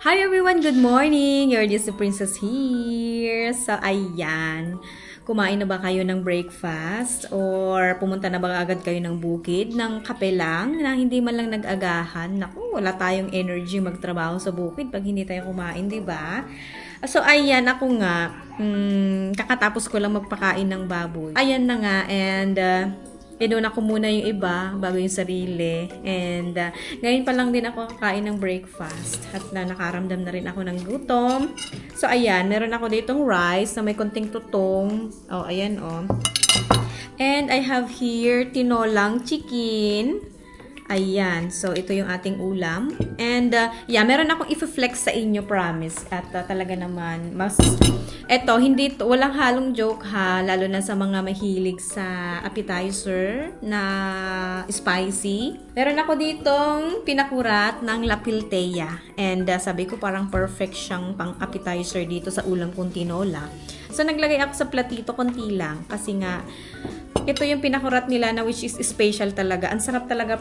Hi everyone, good morning! Your Disney Princess here. So, ayan. Kumain na ba kayo ng breakfast? Or pumunta na ba agad kayo ng bukid ng kape lang na hindi man lang nag-agahan? Naku, wala tayong energy magtrabaho sa bukid pag hindi tayo kumain, di ba? So, ayan, ako nga, hmm, kakatapos ko lang magpakain ng baboy. Ayan na nga, and uh, inuna ko muna yung iba bago yung sarili. And uh, ngayon pa lang din ako kakain ng breakfast at na nakaramdam na rin ako ng gutom. So ayan, meron ako ditong rice na may konting tutong. Oh, ayan oh. And I have here tinolang chicken. Ayan. So, ito yung ating ulam. And, uh, yeah, meron akong i-flex sa inyo, promise. At uh, talaga naman, mas... Eto, hindi to, walang halong joke ha, lalo na sa mga mahilig sa appetizer na spicy. Meron ako ditong pinakurat ng lapilteya. And uh, sabi ko parang perfect siyang pang appetizer dito sa ulam kong tinola. So, naglagay ako sa platito konti lang kasi nga, ito yung pinakurat nila na which is special talaga. Ang sarap talaga.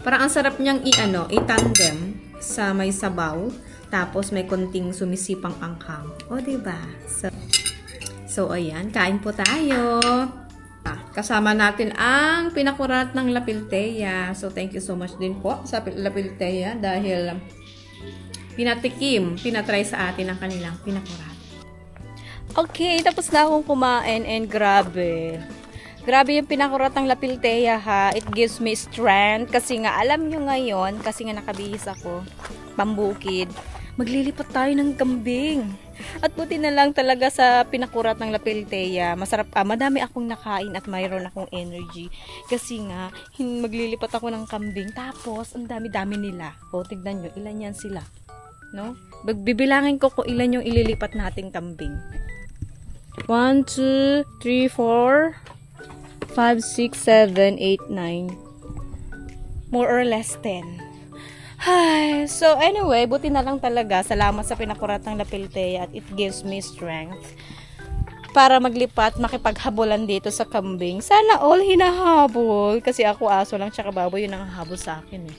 Parang ang sarap niyang i-ano, i-tandem sa may sabaw. Tapos may konting sumisipang anghang. O, di ba? So, so, ayan. Kain po tayo. Ah, kasama natin ang pinakurat ng Lapilteya. So, thank you so much din po sa Lapilteya dahil pinatikim, pinatry sa atin ang kanilang pinakurat. Okay, tapos na akong kumain and grabe. Grabe yung pinakurat ng Lapilteya ha. It gives me strength kasi nga alam nyo ngayon, kasi nga nakabihis ako, pambukid, maglilipat tayo ng kambing. At buti na lang talaga sa pinakurat ng Lapilteya, masarap ah, madami akong nakain at mayroon akong energy. Kasi nga, maglilipat ako ng kambing. Tapos, ang dami-dami nila. O, tignan nyo, ilan yan sila. No? Bibilangin ko kung ilan yung ililipat nating kambing. 1, 2, 3, 4, 5, 6, 7, 8, 9. More or less 10. Ay, so anyway, buti na lang talaga. Salamat sa pinakurat ng Lapilteya at it gives me strength para maglipat, makipaghabulan dito sa kambing. Sana all hinahabol. Kasi ako aso lang tsaka baboy yun ang habol sa akin eh.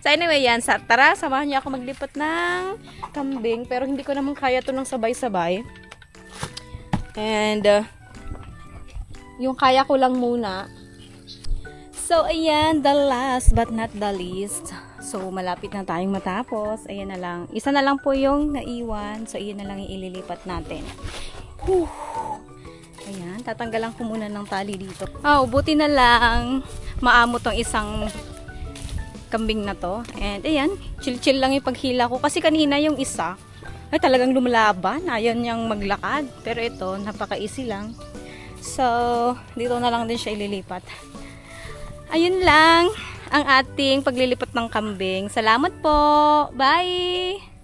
So anyway yan, sa, tara, samahan niyo ako maglipat ng kambing. Pero hindi ko naman kaya to ng sabay-sabay. And, uh, yung kaya ko lang muna. So, ayan, the last but not the least. So, malapit na tayong matapos. Ayan na lang. Isa na lang po yung naiwan. So, iyan na lang ililipat natin. Whew. Ayan, tatanggalan ko muna ng tali dito. Oh, buti na lang. Maamo tong isang kambing na to. And, ayan, chill-chill lang yung paghila ko. Kasi kanina yung isa, ay talagang lumalaban. Ayaw niyang maglakad. Pero ito, napaka-easy lang. So, dito na lang din siya ililipat. Ayun lang ang ating paglilipat ng kambing. Salamat po. Bye!